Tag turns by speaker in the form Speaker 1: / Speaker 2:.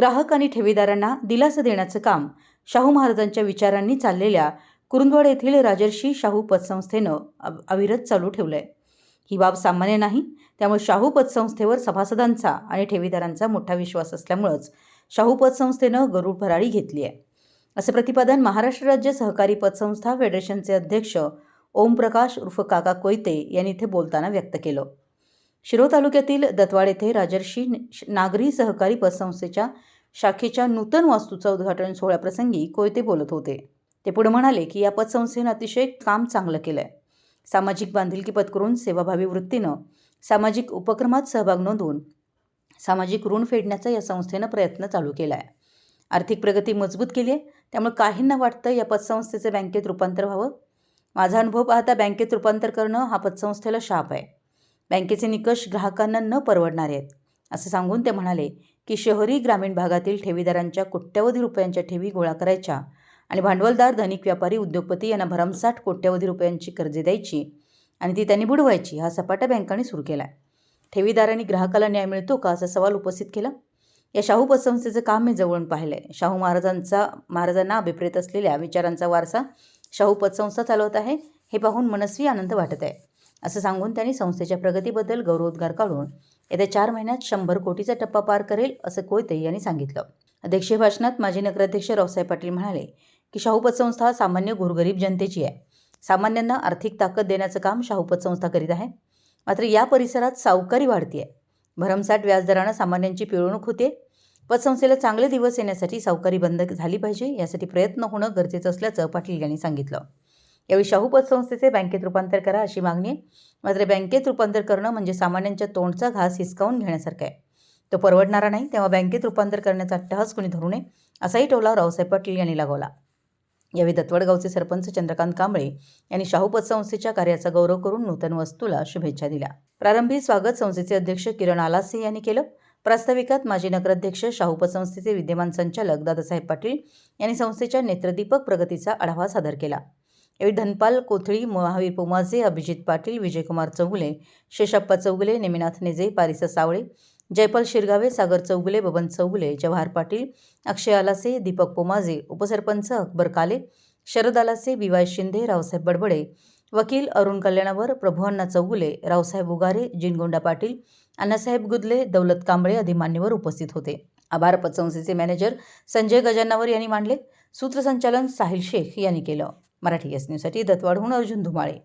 Speaker 1: ग्राहक आणि ठेवीदारांना दिलासा देण्याचं काम. शाहू महाराजांच्या विचारांनी चाललेल्या कुरुंदवाड येथील राजर्षी शाहू पतसंस्थेनं अविरत चालू ठेवलंय. ही बाब सामान्य नाही त्यामुळे शाहू पतसंस्थेवर सभासदांचा आणि ठेवीदारांचा मोठा विश्वास असल्यामुळंच शाहू पतसंस्थेनं गरुड भरारी घेतली आहे. असं प्रतिपादन महाराष्ट्र राज्य सहकारी पतसंस्था फेडरेशनचे अध्यक्ष ओमप्रकाश उर्फ काका कोयते यांनी इथे बोलताना व्यक्त केलं. शिरो तालुक्यातील दत्वाड येथे राजर्षी नागरी सहकारी पतसंस्थेच्या शाखेच्या नूतन वास्तूचा उद्घाटन सोहळ्याप्रसंगी कोयते बोलत होते. ते पुढे म्हणाले की या पतसंस्थेनं अतिशय काम चांगलं केलं आहे सामाजिक बांधिलकी पत्करून सेवाभावी वृत्तीनं सामाजिक उपक्रमात सहभाग नोंदवून सामाजिक ऋण फेडण्याचा या संस्थेनं प्रयत्न चालू केला आहे आर्थिक प्रगती मजबूत केली आहे त्यामुळे काहींना वाटतं या पतसंस्थेचं बँकेत रूपांतर व्हावं. माझा अनुभव पाहता बँकेत रूपांतर करणं हा पतसंस्थेला शाप आहे. बँकेचे निकष ग्राहकांना न परवडणारे आहेत. असं सांगून ते म्हणाले की शहरी ग्रामीण भागातील ठेवीदारांच्या कोट्यवधी रुपयांच्या ठेवी गोळा करायच्या आणि भांडवलदार धनिक व्यापारी उद्योगपती यांना भरमसाठ कोट्यवधी रुपयांची कर्जे द्यायची आणि ती त्यांनी बुडवायची हा सपाटा बँकांनी सुरू केला आहे ठेवीदारांनी ग्राहकाला न्याय मिळतो का असा सवाल उपस्थित केला? या शाहू पतसंस्थेचं काम मी जवळून पाहिलं आहे शाहू महाराजांचा महाराजांना अभिप्रेत असलेल्या विचारांचा वारसा शाहू पतसंस्था चालवत आहे हे पाहून मनस्वी आनंद वाटत आहे. असं सांगून त्यांनी संस्थेच्या प्रगतीबद्दल गौरवोद्गार काढून येत्या चार महिन्यात शंभर कोटीचा टप्पा पार करेल असं कोयते यांनी सांगितलं. अध्यक्षीय भाषणात माजी नगराध्यक्ष रावसाहेब पाटील म्हणाले की शाहू पतसंस्था सामान्य गोरगरीब जनतेची आहे. सामान्यांना आर्थिक ताकद देण्याचं काम शाहू पतसंस्था करीत आहे. मात्र या परिसरात सावकारी वाढतीये. भरमसाठ व्याजदरानं सामान्यांची पिळवणूक होते. पतसंस्थेला चांगले दिवस येण्यासाठी सावकारी बंद झाली पाहिजे यासाठी प्रयत्न होणं गरजेचं असल्याचं पाटील यांनी सांगितलं. यावेळी शाहू पतसंस्थेचे बँकेत रूपांतर करा अशी मागणी आहे. मात्र बँकेत रूपांतर करणं म्हणजे सामान्यांच्या तोंडचा घास हिसकावून घेण्यासारखं आहे. तो परवडणारा नाही तेव्हा बँकेत रूपांतर करण्याचा अट्टहास कोणी धरू नये असाही टोला रावसाहेब पाटील यांनी लागवला यावेळी दत्तवडगावचे सरपंच चंद्रकांत कांबळे यांनी शाहू पतसंस्थेच्या कार्याचा गौरव करून नूतन वस्तूला शुभेच्छा दिल्या. प्रारंभी स्वागत संस्थेचे अध्यक्ष किरण आलासे यांनी केलं. प्रास्ताविकात माजी नगराध्यक्ष शाहू पतसंस्थेचे विद्यमान संचालक दादासाहेब पाटील यांनी संस्थेच्या नेत्रदीपक प्रगतीचा आढावा सादर केला. यावेळी धनपाल कोथळी महावीर पोमाजे अभिजित पाटील विजयकुमार चौगुले शेषप्पा चौगुले नेमिनाथ नेजे पारिसा सावळे जयपाल शिरगावे सागर चौगुले बबन चौगुले जवाहर पाटील अक्षय आलासे दीपक पोमाजे उपसरपंच अकबर काले शरद आलासे बी वाय शिंदे रावसाहेब बडबडे वकील अरुण कल्याणावर प्रभुअण्णा चौगुले रावसाहेब उगारे जिनगोंडा पाटील अण्णासाहेब गुदले दौलत कांबळे आदी मान्यवर उपस्थित होते. आभार पतसंस्थेचे मॅनेजर संजय गजानावर यांनी मांडले. सूत्रसंचालन साहिल शेख यांनी केलं. मराठी एस न्यूजसाठी दत्वाडहून अर्जुन धुमाळे.